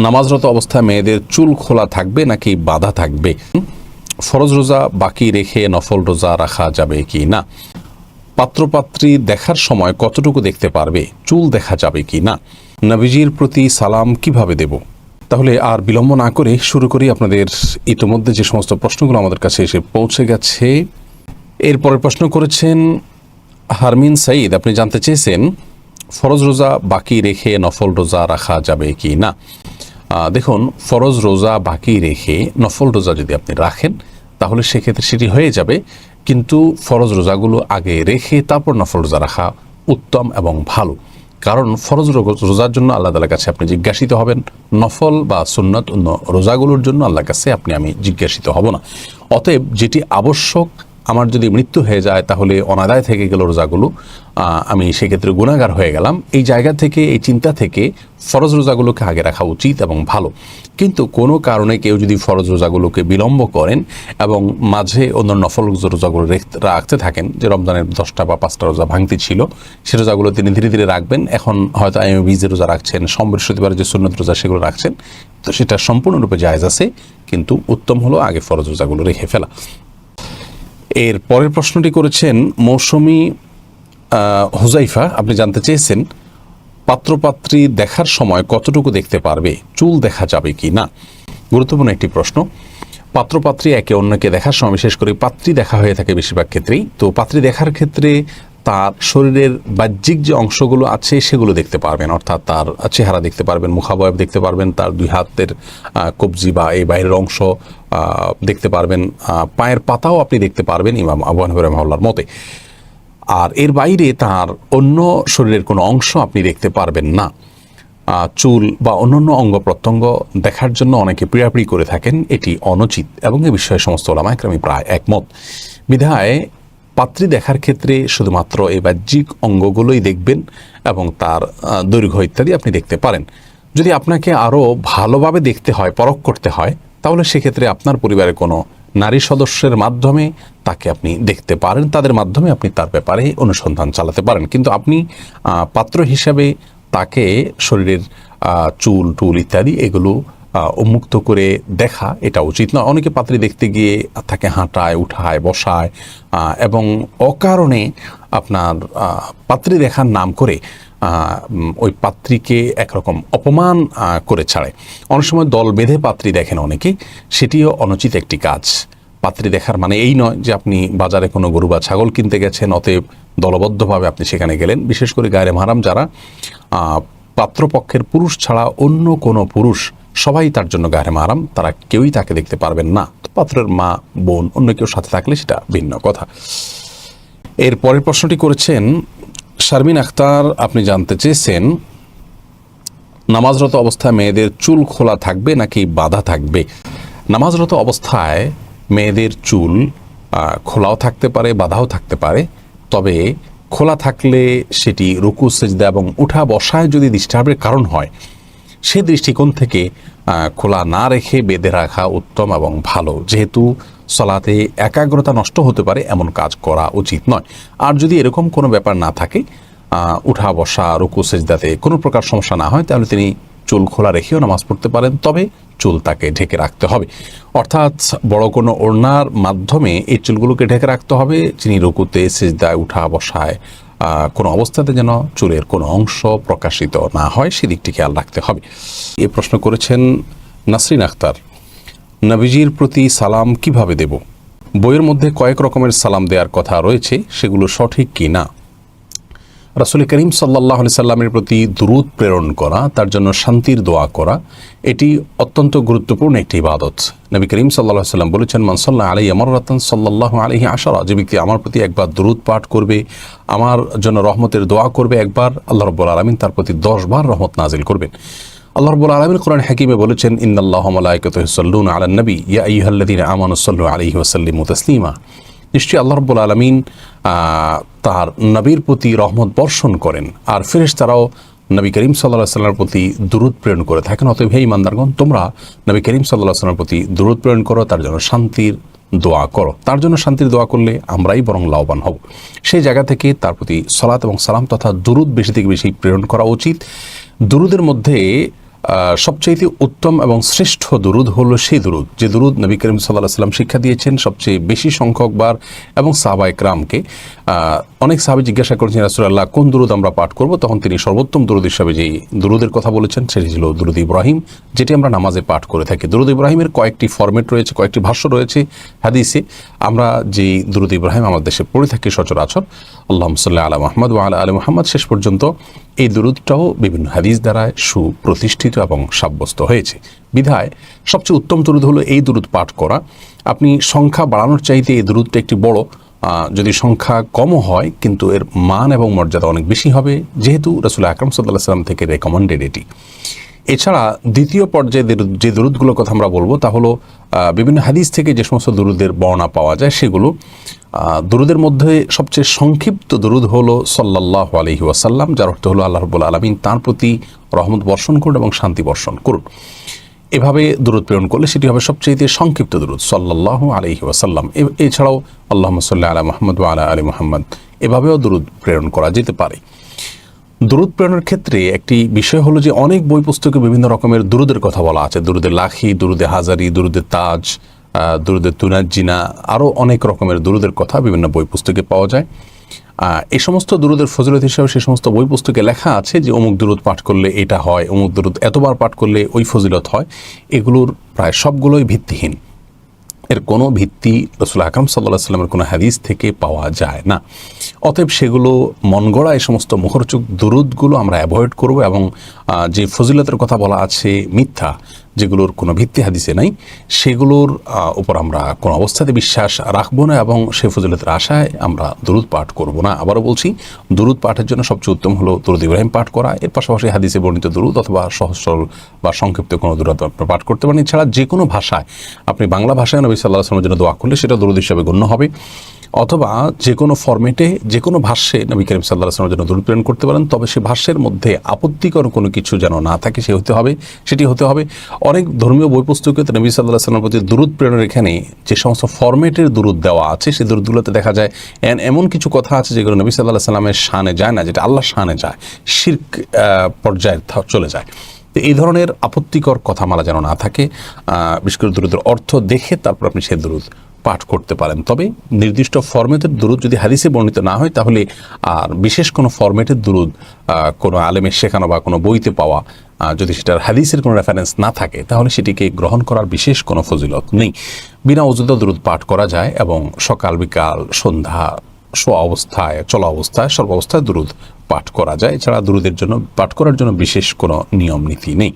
নামাজরত অবস্থায় মেয়েদের চুল খোলা থাকবে নাকি বাধা থাকবে? ফরজ রোজা বাকি রেখে নফল রোজা রাখা যাবে কি না? পাত্রপাত্রী দেখার সময় কতটুকু দেখতে পারবে? চুল দেখা যাবে কি না? নবীজির প্রতি সালাম কীভাবে দেব? তাহলে আর বিলম্ব না করে শুরু করি আপনাদের ইতোমধ্যে যে সমস্ত প্রশ্নগুলো আমাদের কাছে এসে পৌঁছে গেছে। এরপরে প্রশ্ন করেছেন হারমিন সাইদ আপনি জানতে চেয়েছেন, ফরজ রোজা বাকি রেখে নফল রোজা রাখা যাবে কি না? দেখুন, ফরজ রোজা বাকি রেখে নফল রোজা যদি আপনি রাখেন, তাহলে সেক্ষেত্রে সেটি হয়ে যাবে। কিন্তু ফরজ রোজাগুলো আগে রেখে তারপর নফল রোজা রাখা উত্তম এবং ভালো। কারণ ফরজ রোজার জন্য আল্লাহ তালার কাছে আপনি জিজ্ঞাসিত হবেন, নফল বা সুন্নত অন্য রোজাগুলোর জন্য আল্লাহর কাছে আপনি, আমি জিজ্ঞাসিত হব না। অতএব যেটি আবশ্যক আমার যদি মৃত্যু হয়ে যায়, তাহলে অনাদায় থেকে গেল রোজাগুলো। আমি সেক্ষেত্রে গুণাগার হয়ে গেলাম। এই জায়গা থেকে, এই চিন্তা থেকে ফরজ রোজাগুলোকে আগে রাখা উচিত এবং ভালো। কিন্তু কোনো কারণে কেউ যদি ফরজ রোজাগুলোকে বিলম্ব করেন এবং মাঝে অন্য নফল রোজাগুলো রেখ- রাখতে থাকেন, যে রমজানের দশটা বা পাঁচটা রোজা ভাঙতি ছিল, সে রোজাগুলো তিনি ধীরে ধীরে রাখবেন। এখন হয়তো আইএম বীজের রোজা রাখছেন, সোম বৃহস্পতিবার যে সুন্নত রোজা সেগুলো রাখছেন, তো সেটা সম্পূর্ণরূপে জায়জ আছে, কিন্তু উত্তম হলো আগে ফরজ রোজাগুলো রেখে ফেলা। এর পরের প্রশ্নটি করেছেন মৌসুমি হুজাইফা। আপনি জানতে চেয়েছেন, পাত্রপাত্রী দেখার সময় কতটুকু দেখতে পারবে, চুল দেখা যাবে কি না? গুরুত্বপূর্ণ একটি প্রশ্ন। পাত্রপাত্রী একে অন্যকে দেখার সময়, বিশেষ করে পাত্রী দেখা হয়ে থাকে বেশিরভাগ ক্ষেত্রেই। তো পাত্রী দেখার ক্ষেত্রে তার শরীরের বাহ্যিক যে অংশগুলো আছে সেগুলো দেখতে পারবেন, অর্থাৎ তার চেহারা দেখতে পারবেন, মুখাবয়ব দেখতে পারবেন, তার দুই হাতের কবজি বা এই বাইরের অংশ দেখতে পারবেন পায়ের পাতাও আপনি দেখতে পারবেন ইমাম আবু হানিফা মতে। আর এর বাইরে তার অন্য শরীরের কোনো অংশ আপনি দেখতে পারবেন না। চুল বা অন্যান্য অঙ্গ প্রত্যঙ্গ দেখার জন্য অনেকে পিড়াপিড়ি করে থাকেন, এটি অনুচিত এবং এ বিষয়ে সমস্ত ওলামাইক্রামী প্রায় একমত। বিধায় পাত্রী দেখার ক্ষেত্রে শুধুমাত্র এই বাহ্যিক অঙ্গগুলোই দেখবেন এবং তার দৈর্ঘ্য ইত্যাদি আপনি দেখতে পারেন। যদি আপনাকে আরও ভালোভাবে দেখতে হয়, পরখ করতে হয়, তাহলে সেক্ষেত্রে আপনার পরিবারের কোনো নারী সদস্যের মাধ্যমে তাকে আপনি দেখতে পারেন। তাদের মাধ্যমে আপনি তার ব্যাপারে অনুসন্ধান চালাতে পারেন। কিন্তু আপনি পাত্র হিসাবে তাকে শরীরের চুল, টুল ইত্যাদি এগুলো উন্মুক্ত করে দেখা, এটা উচিত নয়। অনেকে পাত্রী দেখতে গিয়ে তাকে হাঁটায়, উঠায়, বসায় এবং অকারণে আপনার পাত্রী দেখার নাম করে ওই পাত্রীকে একরকম অপমান করে ছাড়ে। অনেক সময় দল বেঁধে পাত্রী দেখেন অনেকে, সেটিও অনুচিত একটি কাজ। পাত্রী দেখার মানে এই নয় যে আপনি বাজারে কোনো গরু বা ছাগল কিনতে গেছেন, অতএব দলবদ্ধভাবে আপনি সেখানে গেলেন। বিশেষ করে গায়ে মারাম যারা পাত্রপক্ষের পুরুষ ছাড়া অন্য কোনো পুরুষ সবাই তার জন্য গায়ে মারাম তারা কেউই তাকে দেখতে পারবেন না। পাত্রের মা, বোন, অন্য কেউ সাথে থাকলে সেটা ভিন্ন কথা। এর পরের প্রশ্নটি করেছেন, শারমিন আখতার, আপনি জানতে চেয়েছেন, নামাজরত অবস্থায় মেয়েদের চুল খোলা থাকবে নাকি বাঁধা থাকবে? নামাজরত অবস্থায় মেয়েদের চুল খোলাও থাকতে পারে, বাধাও থাকতে পারে। তবে খোলা থাকলে সেটি রুকু, সেজদা এবং উঠা বসায় যদি ডিস্টার্বের কারণ হয় সে দৃষ্টিকোণ থেকে খোলা না রেখে বেঁধে রাখা উত্তম এবং ভালো। যেহেতু সলাতে একাগ্রতা নষ্ট হতে পারে, এমন কাজ করা উচিত নয়। আর যদি এরকম কোনো ব্যাপার না থাকে উঠা, বসা, রুকু, সেজদাতে কোনো প্রকার সমস্যা না হয়, তাহলে তিনি চুল খোলা রেখেও নামাজ পড়তে পারেন, তবে চুল তাকে ঢেকে রাখতে হবে। অর্থাৎ বড় কোনো ওড়নার মাধ্যমে এই চুলগুলোকে ঢেকে রাখতে হবে, যিনি রুকুতে, সেজদায়, উঠা, বসায় কোনো অবস্থাতে যেন চুলের কোনো অংশ প্রকাশিত না হয় সেদিকটি খেয়াল রাখতে হবে। এ প্রশ্ন করেছেন নাসরিন আখতার। নবীজির প্রতি সালাম কীভাবে দেব? বইয়ের মধ্যে কয়েক রকমের সালাম দেওয়ার কথা রয়েছে, সেগুলো সঠিক কি না? রাসুল করিম সাল্লাহ সাল্লামের প্রতি দ্রুত প্রেরণ করা, তার জন্য শান্তির দোয়া করা, এটি অত্যন্ত গুরুত্বপূর্ণ একটি ইবাদত। নবী করিম সাল্লাহ সাল্লাম বলেছেন মানসাল্লাহ আলী আমার রতন সাল্লাহ আলহি আশারা যে ব্যক্তি আমার প্রতি একবার দ্রুত পাঠ করবে, আমার জন্য রহমতের দোয়া করবে একবার, আল্লাহ রব্বুল আলমিন তার প্রতি দশবার রহমত নাজিল করবেন। আল্লাহ রব্বুল আলমিন কোরআন হাকিমে বলেছেন ইন্দাল্লাহ মালাইকতুসল্লুন আলা নবী ইয়া ইহল্লাদিন আমানুসল্লু আলহি ওসাল্লিম তসলিমা। নিশ্চয়ই আল্লাহ রব্বুল আলমিন তার নবীর প্রতি রহমত বর্ষণ করেন। আর ফেরেশ তারাও নবী করিম সাল্লাহ সাল্লামের প্রতি দূরত প্রেরণ করে থাকেন। অতএব হে ইমানদারগণ তোমরা নবী করিম সাল্লাহ সাল্লামের প্রতি দূরত প্রেরণ করো, তার জন্য শান্তির দোয়া করো। তার জন্য শান্তির দোয়া করলে আমরাই বরং লাভবান হব। সেই জায়গা থেকে তার প্রতি সলাত এবং সালাম তথা দুরুদ বেশি থেকে বেশি প্রেরণ করা উচিত। দুরুদের মধ্যে সবচাইতে উত্তম এবং শ্রেষ্ঠ দুরুদ হলো সেই দুরুদ, যে দুরুদ নবী করিম সাল্লাহ সাল্লাম শিক্ষা দিয়েছেন সবচেয়ে বেশি সংখ্যক বার এবং সাহাবাই ক্রামকে অনেক সাহাবি জিজ্ঞাসা করেছেন রাসুল্লাহ কোন দুরুদ আমরা পাঠ করব? তখন তিনি সর্বোত্তম দুরুদ হিসাবে যেই দুরুদের কথা বলেছেন, সেটি ছিল দুরুদ ইব্রাহিম, যেটি আমরা নামাজে পাঠ করে থাকি। দুরুদ ইব্রাহিমের কয়েকটি ফরম্যাট রয়েছে, কয়েকটি ভাষ্য রয়েছে হাদিসে। আমরা যেই দুরুদ ইব্রাহিম আমাদের দেশে পড়ে থাকি সচরাচর আল্লাহ সাল্লাহ আলা মাহমদ ওয়া আলা আলী মোহাম্মদ, শেষ পর্যন্ত এই দুরুদটাও বিভিন্ন হাদিস দ্বারা সুপ্রতিষ্ঠিত এবং সাব্যস্ত হয়েছে। বিধায় সবচেয়ে উত্তম দুরুদ হলো এই দুরুদ পাঠ করা। আপনি সংখ্যা বাড়ানোর চাইতে এই দুরুদটা একটি বড় যদি সংখ্যা কমও হয়, কিন্তু এর মান এবং মর্যাদা অনেক বেশি হবে, যেহেতু রসুল আকরম সাল্লাহ সাল্লাম থেকে রেকমেন্ডেড এটি। এছাড়া দ্বিতীয় পর্যায়ে যে- দুরুদগুলোর কথা আমরা বলব, তা হলো বিভিন্ন হাদিস থেকে যে সমস্ত দুরুদের বর্ণনা পাওয়া যায়, সেগুলো দুরুদের মধ্যে সবচেয়ে সংক্ষিপ্ত দুরুদ হলো সাল্লাহ আলহি ওয়াসাল্লাম, যার অর্থ হলো আল্লাহ রবুল্লা আলমিন তাঁর প্রতি রহমত বর্ষণ করুন এবং শান্তি বর্ষণ করুন। এভাবে দূরত প্রেরণ করলে সেটি হবে সবচেয়ে সংক্ষিপ্ত দূরত সাল্লাহ আলহি ওয়াসাল্লাম। এছাড়াও আল্লাহ সাল্লাহ আলা মোহাম্মদ ওয়া আলা আলী মোহাম্মদ, এভাবেও দূরত প্রেরণ করা যেতে পারে। দুরুদ প্রেরণের ক্ষেত্রে একটি বিষয় হলো যে অনেক বই পুস্তকে বিভিন্ন রকমের দুরুদের কথা বলা আছে, দুরুদে লাখি, দুরুদে হাজারি, দুরুদে তাজ দুরুদে তুনাজিনা আরও অনেক রকমের দুরুদের কথা বিভিন্ন বই পুস্তকে পাওয়া যায়। এই সমস্ত দুরুদের ফজিলত হিসাবে সেই সমস্ত বই পুস্তকে লেখা আছে যে অমুক দুরুদ পাঠ করলে এটা হয়, অমুক দুরুদ এতবার পাঠ করলে ওই ফজিলত হয়। এগুলোর প্রায় সবগুলোই ভিত্তিহীন। এর কোনো ভিত্তি রসুল আকরম সাল্লাহ সাল্লামের কোনো হাদিস থেকে পাওয়া যায় না। অতএব সেগুলো মন গড়া, এই সমস্ত মুখরচুক দুরুদগুলো আমরা অ্যাভয়েড করব এবং যে ফজিলতের কথা বলা আছে মিথ্যা যেগুলোর কোনো ভিত্তি হাদিসে নাই, সেগুলোর উপর আমরা কোনো অবস্থাতে বিশ্বাস রাখব না এবং সে ফজিলতের আশায় আমরা দুরুদ পাঠ করব না। আবারও বলছি, দুরুদ পাঠের জন্য সবচেয়ে উত্তম হলো দুরুদ ইব্রাহিম পাঠ করা। এর পাশাপাশি হাদিসে বর্ণিত দুরুদ অথবা সহজ, সরল বা সংক্ষিপ্ত কোনো দুরুদ আপনি পাঠ করতে পারেন। এছাড়া যে কোনো ভাষায় আপনি বাংলা ভাষায় নবী সাল্লাহ আসলামের জন্য দোয়া করলে সেটা দুরুদ হিসাবে গণ্য হবে। অথবা যে কোনো ফর্মেটে যে কোনো ভাষ্যে নবী করিম সাল্লাহ আসলামের জন্য দূর প্রেরণ করতে পারেন, তবে সে ভাষ্যের মধ্যে আপত্তিকর কোনো কিছু যেন না থাকে, সে হতে হবে, সেটি হতে হবে। অনেক ধর্মীয় বই পুস্তকে নবী সাল্লাহ আসলামের প্রতি দূরত প্রেরণের এখানে যে সমস্ত ফরম্যাটের দূরত দেওয়া আছে সেই দূরতগুলোতে দেখা যায়, এন- এমন কিছু কথা আছে যেগুলো নবী সাল্লাহ সাল্লামের শানে যায় না, যেটা আল্লাহ শানে যায়, শির্ক পর্যায়ে চলে যায়। তো এই ধরনের আপত্তিকর কথা মালা যেন না থাকে বিশেষ করে দুরুদের অর্থ দেখে তারপর আপনি সে দুরুদ পাঠ করতে পারেন। তবে নির্দিষ্ট ফরম্যাটের দুরুদ যদি হাদিসে বর্ণিত না হয়, তাহলে আর বিশেষ কোনো ফরম্যাটের দুরুদ কোনো আলেমের শেখানো বা কোনো বইতে পাওয়া যদি সেটার হাদিসের কোনো রেফারেন্স না থাকে, তাহলে সেটিকে গ্রহণ করার বিশেষ কোনো ফজিলত নেই। বিনা অযুত দুরুদ পাঠ করা যায় এবং সকাল, বিকাল, সন্ধ্যা, শোয়া অবস্থায়, চলা অবস্থায়, সর্বাবস্থায় দুরুদ পাঠ করা যায়। এছাড়া দুরুদের জন্য পাঠ করার জন্য বিশেষ কোনো নিয়ম নীতি নেই।